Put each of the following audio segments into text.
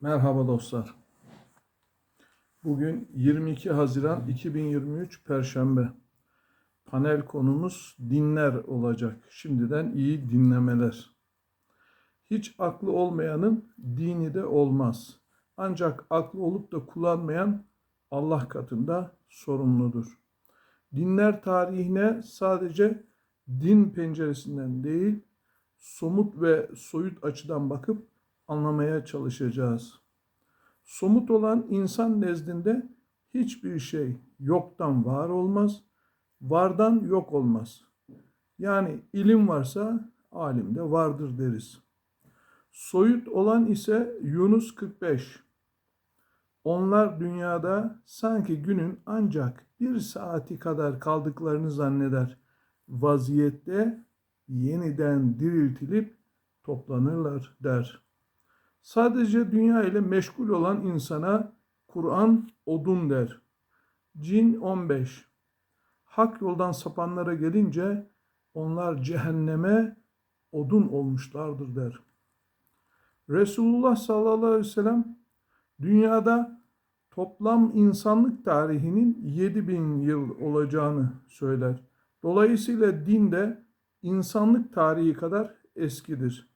Merhaba dostlar. Bugün 22 Haziran 2023 Perşembe. Panel konumuz dinler olacak. Şimdiden iyi dinlemeler. Hiç aklı olmayanın dini de olmaz. Ancak aklı olup da kullanmayan Allah katında sorumludur. Dinler tarihine sadece din penceresinden değil, somut ve soyut açıdan bakıp anlamaya çalışacağız. Somut olan insan nezdinde hiçbir şey yoktan var olmaz, vardan yok olmaz. Yani ilim varsa alim de vardır deriz. Soyut olan ise Yunus 45. Onlar dünyada sanki günün ancak bir saati kadar kaldıklarını zanneder. Vaziyette yeniden diriltilip toplanırlar der. Sadece dünya ile meşgul olan insana Kur'an odun der. Cin 15. Hak yoldan sapanlara gelince onlar cehenneme odun olmuşlardır der. Resulullah sallallahu aleyhi ve sellem dünyada toplam insanlık tarihinin 7000 yıl olacağını söyler. Dolayısıyla din de insanlık tarihi kadar eskidir.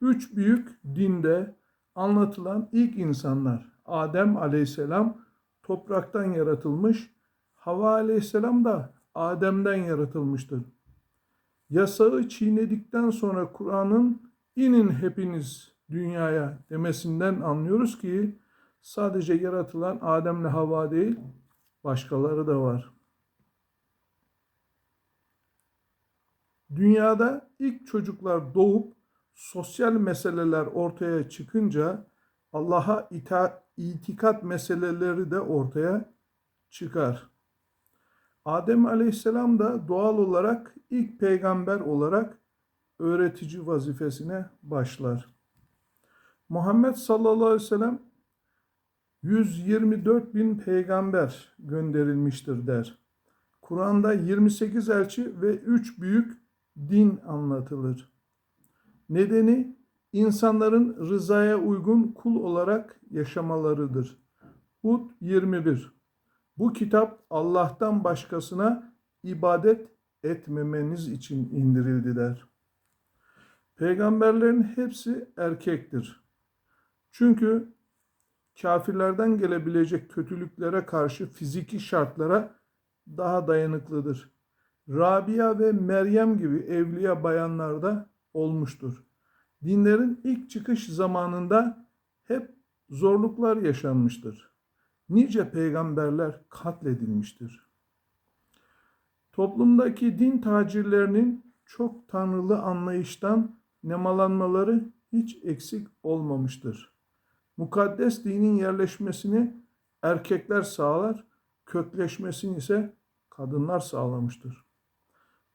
Üç büyük dinde anlatılan ilk insanlar Adem aleyhisselam topraktan yaratılmış, Hava aleyhisselam da Adem'den yaratılmıştır. Yasağı çiğnedikten sonra Kur'an'ın inin hepiniz dünyaya demesinden anlıyoruz ki sadece yaratılan Adem'le Hava değil başkaları da var. Dünyada ilk çocuklar doğup sosyal meseleler ortaya çıkınca Allah'a itikat meseleleri de ortaya çıkar. Adem Aleyhisselam da doğal olarak ilk peygamber olarak öğretici vazifesine başlar. Muhammed sallallahu aleyhi ve sellem 124 bin peygamber gönderilmiştir der. Kur'an'da 28 elçi ve 3 büyük din anlatılır. Nedeni insanların rızaya uygun kul olarak yaşamalarıdır. Hud 21 Bu kitap Allah'tan başkasına ibadet etmemeniz için indirildi der. Peygamberlerin hepsi erkektir. Çünkü kafirlerden gelebilecek kötülüklere karşı fiziki şartlara daha dayanıklıdır. Rabia ve Meryem gibi evliya bayanlar da olmuştur. Dinlerin ilk çıkış zamanında hep zorluklar yaşanmıştır. Nice peygamberler katledilmiştir. Toplumdaki din tacirlerinin çok tanrılı anlayıştan nemalanmaları hiç eksik olmamıştır. Mukaddes dinin yerleşmesini erkekler sağlar, kökleşmesini ise kadınlar sağlamıştır.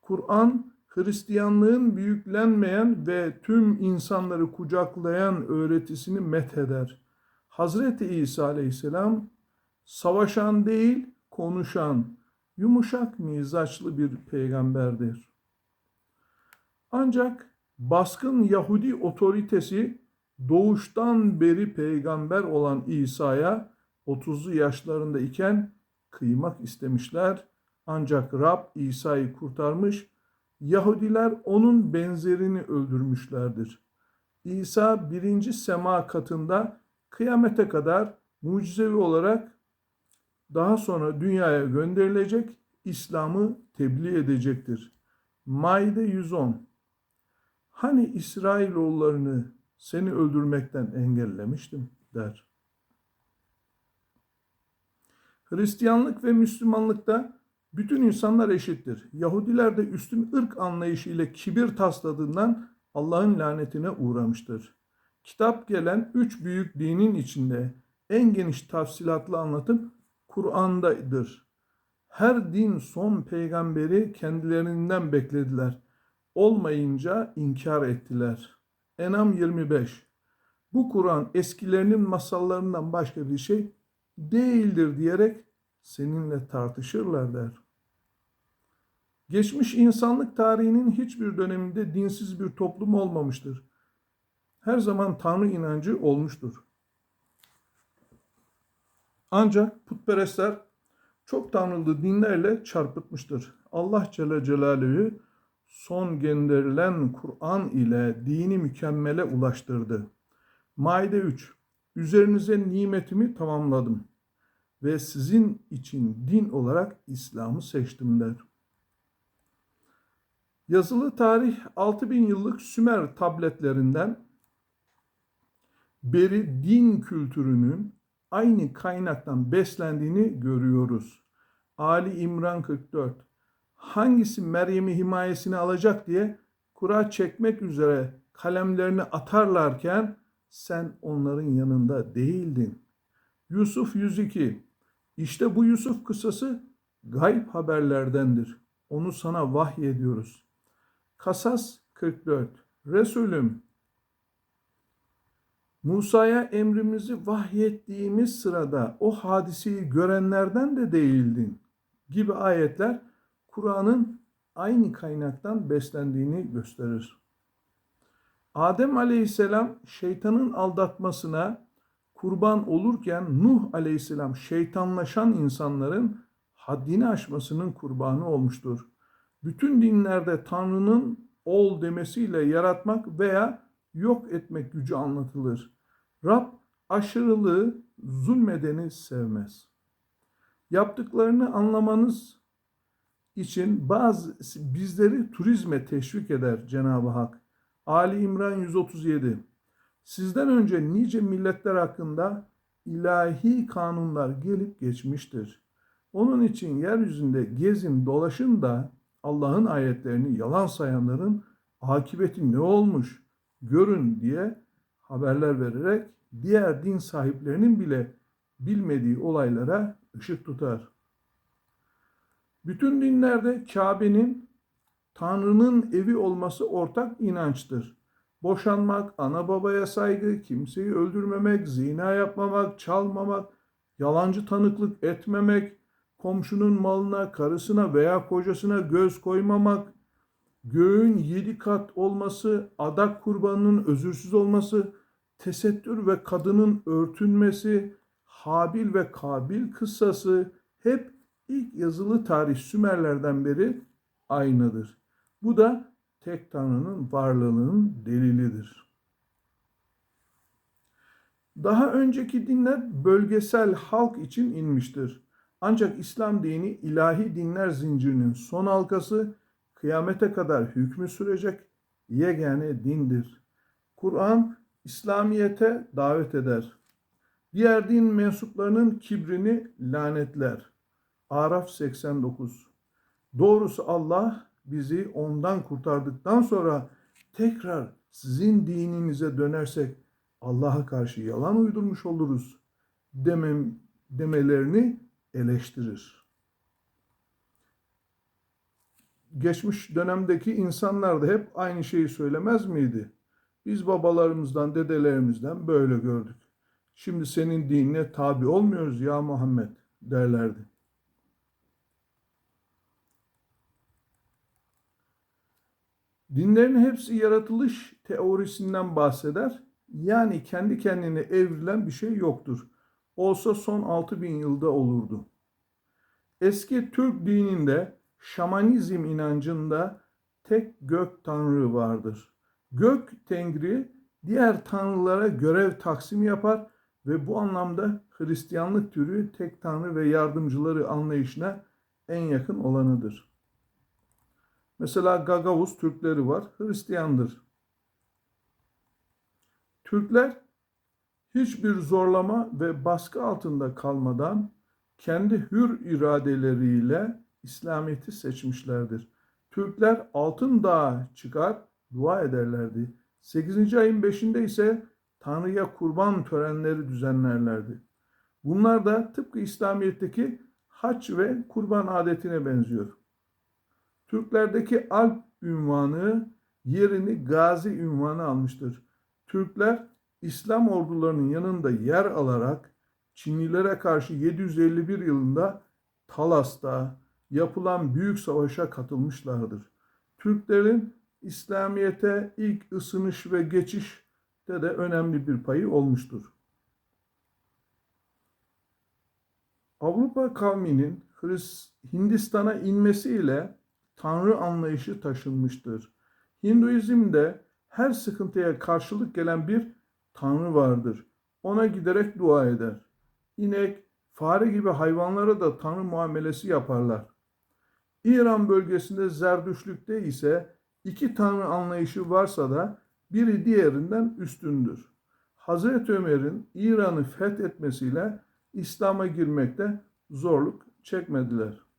Kur'an Hristiyanlığın büyüklenmeyen ve tüm insanları kucaklayan öğretisini metheder. Hazreti İsa aleyhisselam savaşan değil konuşan, yumuşak mizaçlı bir peygamberdir. Ancak baskın Yahudi otoritesi doğuştan beri peygamber olan İsa'ya 30'lu yaşlarında iken kıymak istemişler. Ancak Rab İsa'yı kurtarmış Yahudiler onun benzerini öldürmüşlerdir. İsa birinci sema katında kıyamete kadar mucizevi olarak daha sonra dünyaya gönderilecek İslam'ı tebliğ edecektir. Maide 110 Hani İsrailoğullarını seni öldürmekten engellemiştim der. Hristiyanlık ve Müslümanlıkta bütün insanlar eşittir. Yahudiler de üstün ırk anlayışı ile kibir tasladığından Allah'ın lanetine uğramıştır. Kitap gelen üç büyük dinin içinde en geniş tafsilatlı anlatım Kur'an'dadır. Her din son peygamberi kendilerinden beklediler. Olmayınca inkar ettiler. Enam 25 Bu Kur'an eskilerinin masallarından başka bir şey değildir diyerek seninle tartışırlar der. Geçmiş insanlık tarihinin hiçbir döneminde dinsiz bir toplum olmamıştır. Her zaman Tanrı inancı olmuştur. Ancak putperestler çok tanrılı dinlerle çarpıtmıştır. Allah Celle Celaluhu son gönderilen Kur'an ile dini mükemmele ulaştırdı. Maide 3 Üzerinize nimetimi tamamladım ve sizin için din olarak İslam'ı seçtim der. Yazılı tarih 6000 yıllık Sümer tabletlerinden beri din kültürünün aynı kaynaktan beslendiğini görüyoruz. Ali İmran 44 Hangisi Meryem'i himayesine alacak diye kura çekmek üzere kalemlerini atarlarken sen onların yanında değildin. Yusuf 102 İşte bu Yusuf kısası gayb haberlerdendir. Onu sana vahyediyoruz. Kasas 44 Resulüm Musa'ya emrimizi vahyettiğimiz sırada o hadiseyi görenlerden de değildin gibi ayetler Kur'an'ın aynı kaynaktan beslendiğini gösterir. Adem aleyhisselam şeytanın aldatmasına kurban olurken Nuh aleyhisselam şeytanlaşan insanların haddini aşmasının kurbanı olmuştur. Bütün dinlerde Tanrı'nın ol demesiyle yaratmak veya yok etmek gücü anlatılır. Rab aşırılığı, zulmedeni sevmez. Yaptıklarını anlamanız için bazı bizleri turizme teşvik eder Cenab-ı Hak. Ali İmran 137 Sizden önce nice milletler hakkında ilahi kanunlar gelip geçmiştir. Onun için yeryüzünde gezin dolaşın da Allah'ın ayetlerini yalan sayanların akıbeti ne olmuş görün diye haberler vererek diğer din sahiplerinin bile bilmediği olaylara ışık tutar. Bütün dinlerde Kabe'nin Tanrı'nın evi olması ortak inançtır. Boşanmak, ana babaya saygı, kimseyi öldürmemek, zina yapmamak, çalmamak, yalancı tanıklık etmemek, komşunun malına, karısına veya kocasına göz koymamak, göğün yedi kat olması, adak kurbanının özürsüz olması, tesettür ve kadının örtünmesi, Habil ve Kabil kıssası hep ilk yazılı tarih Sümerlerden beri aynıdır. Bu da tek Tanrı'nın varlığının delilidir. Daha önceki dinler bölgesel halk için inmiştir. Ancak İslam dini ilahi dinler zincirinin son halkası kıyamete kadar hükmü sürecek yegane dindir. Kur'an İslamiyete davet eder. Diğer din mensuplarının kibrini lanetler. Araf 89 Doğrusu Allah bizi ondan kurtardıktan sonra tekrar sizin dininize dönersek Allah'a karşı yalan uydurmuş oluruz demem, demelerini eleştirir. Geçmiş dönemdeki insanlar da hep aynı şeyi söylemez miydi? Biz babalarımızdan, dedelerimizden böyle gördük. Şimdi senin dinine tabi olmuyoruz ya Muhammed derlerdi. Dinlerin hepsi yaratılış teorisinden bahseder. Yani kendi kendine evrilen bir şey yoktur. Olsa son 6000 yılda olurdu. Eski Türk dininde şamanizm inancında tek gök tanrı vardır. Gök tengri diğer tanrılara görev taksimi yapar ve bu anlamda Hristiyanlık türü tek tanrı ve yardımcıları anlayışına en yakın olanıdır. Mesela Gagavuz Türkleri var, Hristiyandır. Türkler hiçbir zorlama ve baskı altında kalmadan kendi hür iradeleriyle İslamiyet'i seçmişlerdir. Türkler Altın Dağa çıkar, dua ederlerdi. 8. ayın 5'inde ise Tanrı'ya kurban törenleri düzenlerlerdi. Bunlar da tıpkı İslamiyet'teki haç ve kurban adetine benziyor. Türklerdeki Alp ünvanı yerini Gazi ünvanı almıştır. Türkler İslam ordularının yanında yer alarak Çinlilere karşı 751 yılında Talas'ta yapılan büyük savaşa katılmışlardır. Türklerin İslamiyet'e ilk ısınış ve geçişte de önemli bir payı olmuştur. Avrupa kavminin Hindistan'a inmesiyle Tanrı anlayışı taşınmıştır. Hinduizmde her sıkıntıya karşılık gelen bir Tanrı vardır. Ona giderek dua eder. İnek, fare gibi hayvanlara da Tanrı muamelesi yaparlar. İran bölgesinde Zerdüşlükte ise iki Tanrı anlayışı varsa da biri diğerinden üstündür. Hazreti Ömer'in İran'ı fethetmesiyle İslam'a girmekte zorluk çekmediler.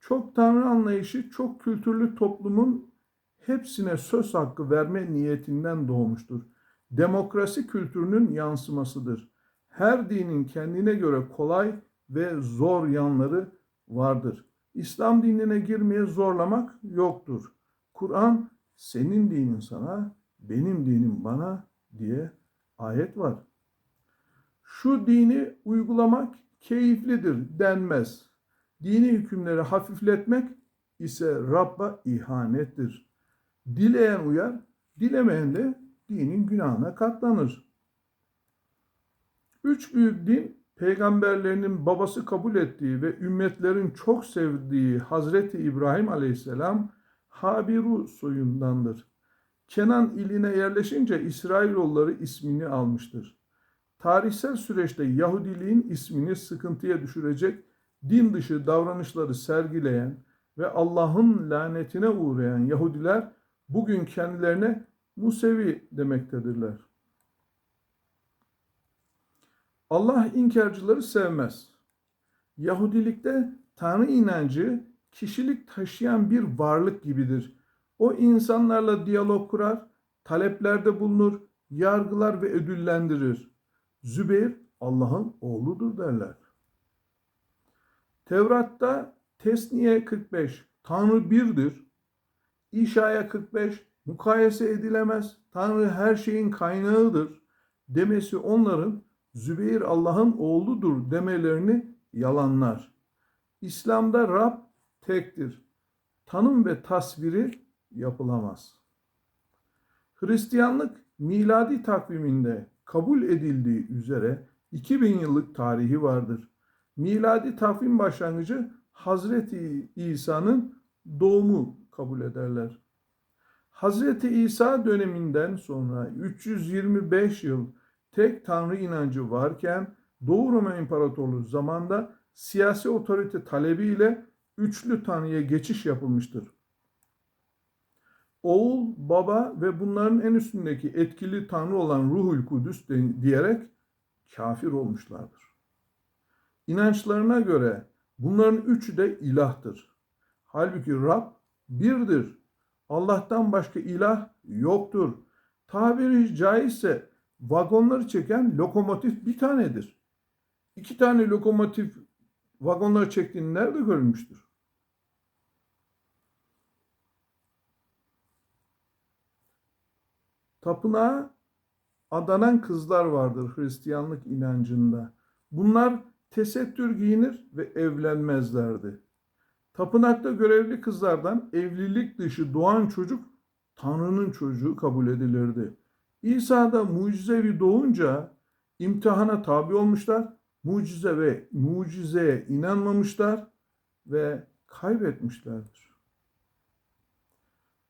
Çok Tanrı anlayışı çok kültürlü toplumun hepsine söz hakkı verme niyetinden doğmuştur. Demokrasi kültürünün yansımasıdır. Her dinin kendine göre kolay ve zor yanları vardır. İslam dinine girmeye zorlamak yoktur. Kur'an senin dinin sana, benim dinim bana diye ayet var. Şu dini uygulamak keyiflidir denmez. Dini hükümleri hafifletmek ise Rabb'a ihanettir. Dileyen uyar, dilemeyen de dinin günahına katlanır. Üç büyük din peygamberlerinin babası kabul ettiği ve ümmetlerin çok sevdiği Hazreti İbrahim Aleyhisselam Habiru soyundandır. Kenan iline yerleşince İsrailoğulları ismini almıştır. Tarihsel süreçte Yahudiliğin ismini sıkıntıya düşürecek din dışı davranışları sergileyen ve Allah'ın lanetine uğrayan Yahudiler bugün kendilerine Musevi demektedirler. Allah inkarcıları sevmez. Yahudilikte Tanrı inancı kişilik taşıyan bir varlık gibidir. O insanlarla diyalog kurar, taleplerde bulunur, yargılar ve ödüllendirir. Zübeyir Allah'ın oğludur derler. Tevrat'ta Tesniye 45 Tanrı birdir. İşaya 45 mukayese edilemez. Tanrı her şeyin kaynağıdır demesi onların Zübeyir Allah'ın oğludur demelerini yalanlar. İslam'da Rab tektir. Tanım ve tasviri yapılamaz. Hristiyanlık miladi takviminde kabul edildiği üzere 2000 yıllık tarihi vardır. Miladi takvim başlangıcı Hazreti İsa'nın doğumu kabul ederler. Hazreti İsa döneminden sonra 325 yıl tek tanrı inancı varken Doğu Roma İmparatorluğu zamanda siyasi otorite talebiyle üçlü tanrıya geçiş yapılmıştır. Oğul, baba ve bunların en üstündeki etkili tanrı olan Ruhul Kudüs diyerek kafir olmuşlardır. İnançlarına göre bunların üçü de ilahtır. Halbuki Rab birdir. Allah'tan başka ilah yoktur. Tabiri caizse vagonları çeken lokomotif bir tanedir. İki tane lokomotif vagonları çektiğini nerede görülmüştür? Tapınağa adanan kızlar vardır Hristiyanlık inancında. Bunlar tesettür giyinir ve evlenmezlerdi. Tapınakta görevli kızlardan evlilik dışı doğan çocuk Tanrı'nın çocuğu kabul edilirdi. İsa da mucizevi doğunca imtihana tabi olmuşlar, mucize ve mucizeye inanmamışlar ve kaybetmişlerdir.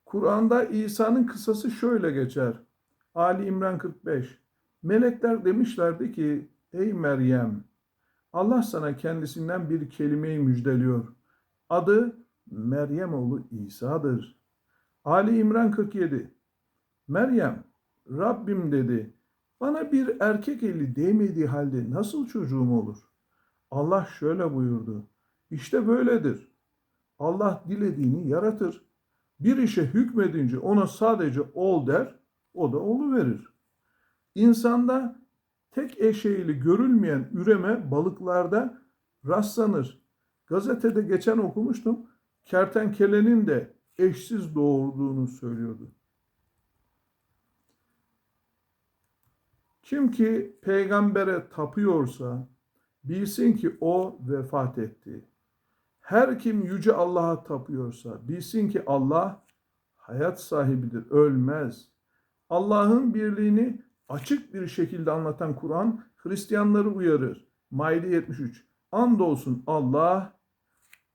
Kur'an'da İsa'nın kısası şöyle geçer. Ali İmran 45. Melekler demişlerdi ki, ey Meryem, Allah sana kendisinden bir kelimeyi müjdeliyor. Adı Meryem oğlu İsa'dır. Ali İmran 47. Meryem, Rabbim dedi, bana bir erkek eli değmediği halde nasıl çocuğum olur? Allah şöyle buyurdu. İşte böyledir. Allah dilediğini yaratır. Bir işe hükmedince ona sadece ol der, o da olu verir. İnsanda tek eşeğili görülmeyen üreme balıklarda rastlanır. Gazetede geçen okumuştum. Kertenkelenin de eşsiz doğurduğunu söylüyordu. Kim ki peygambere tapıyorsa bilsin ki o vefat etti. Her kim yüce Allah'a tapıyorsa bilsin ki Allah hayat sahibidir, ölmez. Allah'ın birliğini açık bir şekilde anlatan Kur'an Hristiyanları uyarır. Maide 73. Andolsun Allah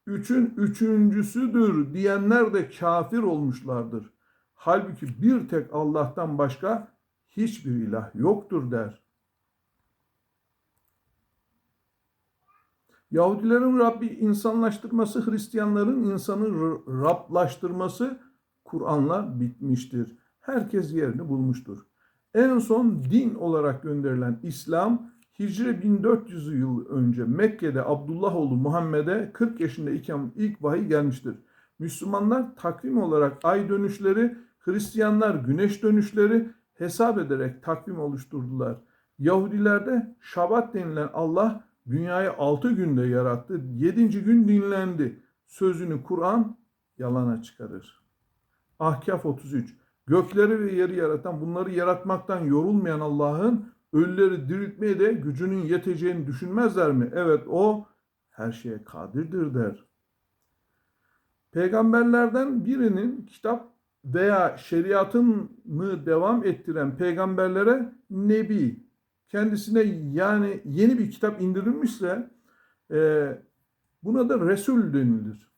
üçün üçüncüsüdür diyenler de kafir olmuşlardır. Halbuki bir tek Allah'tan başka hiçbir ilah yoktur der. Yahudilerin Rabbi insanlaştırması, Hristiyanların insanı Rablaştırması Kur'an'la bitmiştir. Herkes yerini bulmuştur. En son din olarak gönderilen İslam, Hicri 1400 yıl önce Mekke'de Abdullah oğlu Muhammed'e 40 yaşında iken ilk vahiy gelmiştir. Müslümanlar takvim olarak ay dönüşleri, Hristiyanlar güneş dönüşleri hesap ederek takvim oluşturdular. Yahudilerde Şabat denilen Allah dünyayı 6 günde yarattı. 7. gün dinlendi. Sözünü Kur'an yalana çıkarır. Ahkaf 33. Gökleri ve yeri yaratan, bunları yaratmaktan yorulmayan Allah'ın ölüleri diriltmeye de gücünün yeteceğini düşünmezler mi? Evet o her şeye kadirdir der. Peygamberlerden birinin kitap veya şeriatını devam ettiren peygamberlere nebi, kendisine yani yeni bir kitap indirilmişse e, buna da Resul denilir.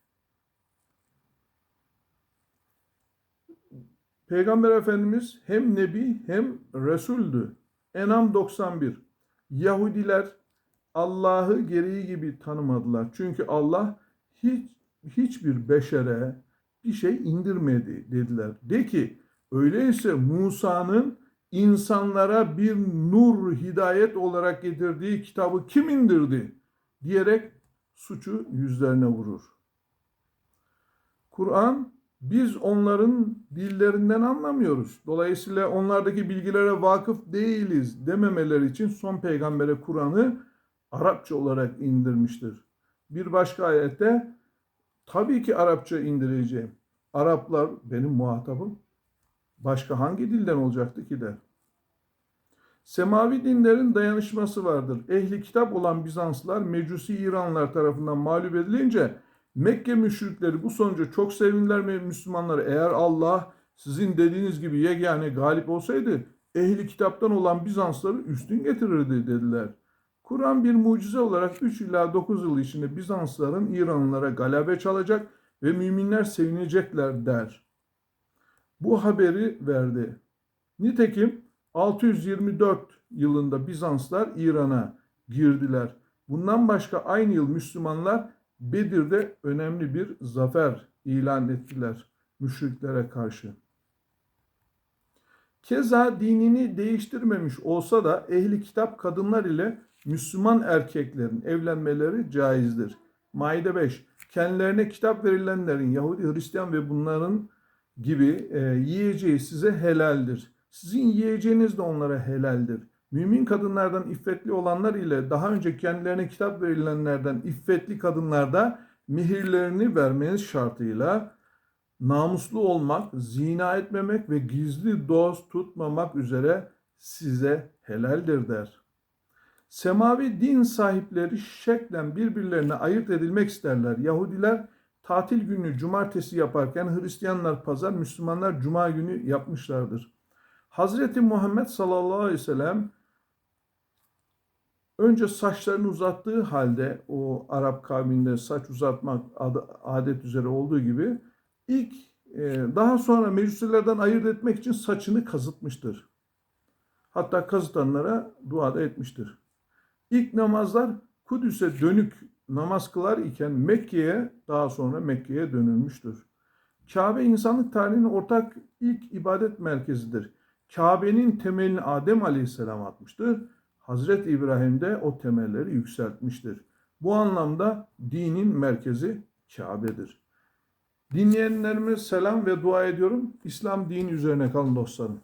Peygamber Efendimiz hem Nebi hem Resul'dü. Enam 91. Yahudiler Allah'ı gereği gibi tanımadılar. Çünkü Allah hiç hiçbir beşere bir şey indirmedi dediler. De ki öyleyse Musa'nın insanlara bir nur hidayet olarak getirdiği kitabı kim indirdi diyerek suçu yüzlerine vurur. Kur'an biz onların dillerinden anlamıyoruz. Dolayısıyla onlardaki bilgilere vakıf değiliz dememeleri için son peygambere Kur'an'ı Arapça olarak indirmiştir. Bir başka ayette tabii ki Arapça indireceğim. Araplar benim muhatabım. Başka hangi dilden olacaktı ki der. Semavi dinlerin dayanışması vardır. Ehli kitap olan Bizanslılar Mecusi İranlılar tarafından mağlup edilince Mekke müşrikleri bu sonuca çok sevindiler ve Müslümanlar eğer Allah sizin dediğiniz gibi yegane galip olsaydı ehli kitaptan olan Bizansları üstün getirirdi dediler. Kur'an bir mucize olarak 3 ila 9 yıl içinde Bizansların İranlılara galabe çalacak ve müminler sevinecekler der. Bu haberi verdi. Nitekim 624 yılında Bizanslar İran'a girdiler. Bundan başka aynı yıl Müslümanlar Bedir'de önemli bir zafer ilan ettiler müşriklere karşı. Keza dinini değiştirmemiş olsa da ehli kitap kadınlar ile Müslüman erkeklerin evlenmeleri caizdir. Maide 5. Kendilerine kitap verilenlerin Yahudi, Hristiyan ve bunların gibi e, yiyeceği size helaldir. Sizin yiyeceğiniz de onlara helaldir. Mümin kadınlardan iffetli olanlar ile daha önce kendilerine kitap verilenlerden iffetli kadınlarda mihirlerini vermeniz şartıyla namuslu olmak, zina etmemek ve gizli dost tutmamak üzere size helaldir der. Semavi din sahipleri şeklen birbirlerine ayırt edilmek isterler. Yahudiler tatil günü cumartesi yaparken Hristiyanlar pazar, Müslümanlar cuma günü yapmışlardır. Hazreti Muhammed sallallahu aleyhi ve sellem önce saçlarını uzattığı halde o Arap kavminde saç uzatmak adet üzere olduğu gibi ilk e, daha sonra meclislerden ayırt etmek için saçını kazıtmıştır. Hatta kazıtanlara dua da etmiştir. İlk namazlar Kudüs'e dönük namaz kılar iken Mekke'ye daha sonra Mekke'ye dönülmüştür. Kabe insanlık tarihinin ortak ilk ibadet merkezidir. Kabe'nin temelini Adem Aleyhisselam atmıştır. Hazreti İbrahim de o temelleri yükseltmiştir. Bu anlamda dinin merkezi Kabe'dir. Dinleyenlerime selam ve dua ediyorum. İslam dini üzerine kalın dostlarım.